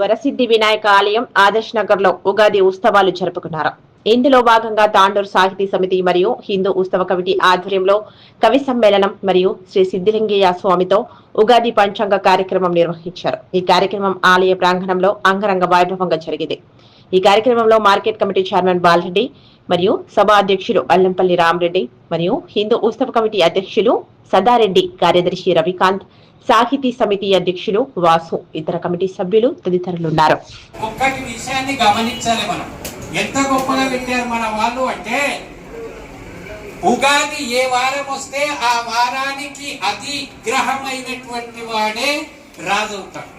వరసిద్ధి వినాయక ఆలయం ఆదర్శ్ నగర్లో ఉగాది ఉత్సవాలు జరుపుకున్నారు. ఇందులో భాగంగా తాండూరు సాహితీ సమితి మరియు హిందూ ఉత్సవ కమిటీ ఆధ్వర్యంలో కవి సమ్మేళనం మరియు శ్రీ సిద్ధిలింగయ్య స్వామితో ఉగాది పంచాంగ కార్యక్రమం నిర్వహించారు. ఈ కార్యక్రమం ఆలయ ప్రాంగణంలో అంగరంగ వైభవంగా జరిగింది. ఈ కార్యక్రమంలో మార్కెట్ కమిటీ చైర్మన్ బాలరెడ్డి మరియు సభ అధ్యక్షులు అల్లంపల్లి రామరెడ్డి మరియు హిందూ ఉత్సవ కమిటీ అధ్యక్షులు సదారెడ్డి కార్యదర్శి రవికాంత్ సాహితీ సమితి అధ్యక్షులు వాసు ఇతర కమిటీ సభ్యులు తదితరులున్నారు ఒక్కటి విషయాన్ని గమనించాలి మనం. ఎంత గొప్పగా పెట్టారు మన వాళ్ళు అంటే ఉగాది ఏ వారం వస్తే ఆ వారానికి అతి గ్రహమైనటువంటి వాడే రాజవుతాడు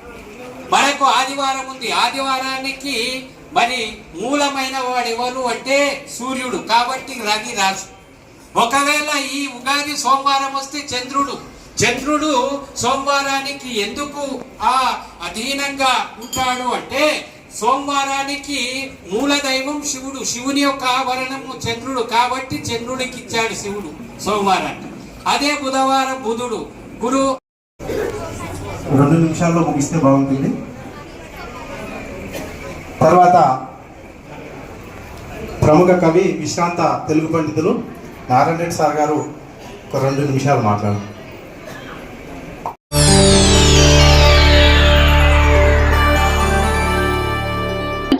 మనకు ఆదివారం ఉంది. ఆదివారానికి మరి మూలమైన వాడు ఎవరు అంటే సూర్యుడు. కాబట్టి రవి రాజు. ఒకవేళ ఈ ఉగాది సోమవారం వస్తే చంద్రుడు. చంద్రుడు సోమవారానికి ఎందుకు ఆ అధీనంగా ఉంటాడు అంటే సోమవారానికి మూల దైవం శివుడు. శివుని యొక్క ఆవరణము చంద్రుడు. కాబట్టి చంద్రుడికి ఇచ్చాడు శివుడు సోమవారాన్ని. అదే బుధవారం బుధుడు. గురు రెండు నిమిషాల్లో ముగిస్తే బాగుంటుంది. తర్వాత ప్రముఖ కవి విశ్రాంత తెలుగు పండితులు నారాయణ రెడ్డి సార్ గారు ఒక రెండు నిమిషాలు మాట్లాడారు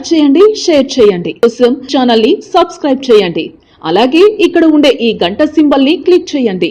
చేయండి షేర్ చేయండి. కోసం ఛానల్ని సబ్స్క్రైబ్ చేయండి. అలాగే ఇక్కడ ఉండే ఈ గంట సింబల్ని క్లిక్ చేయండి.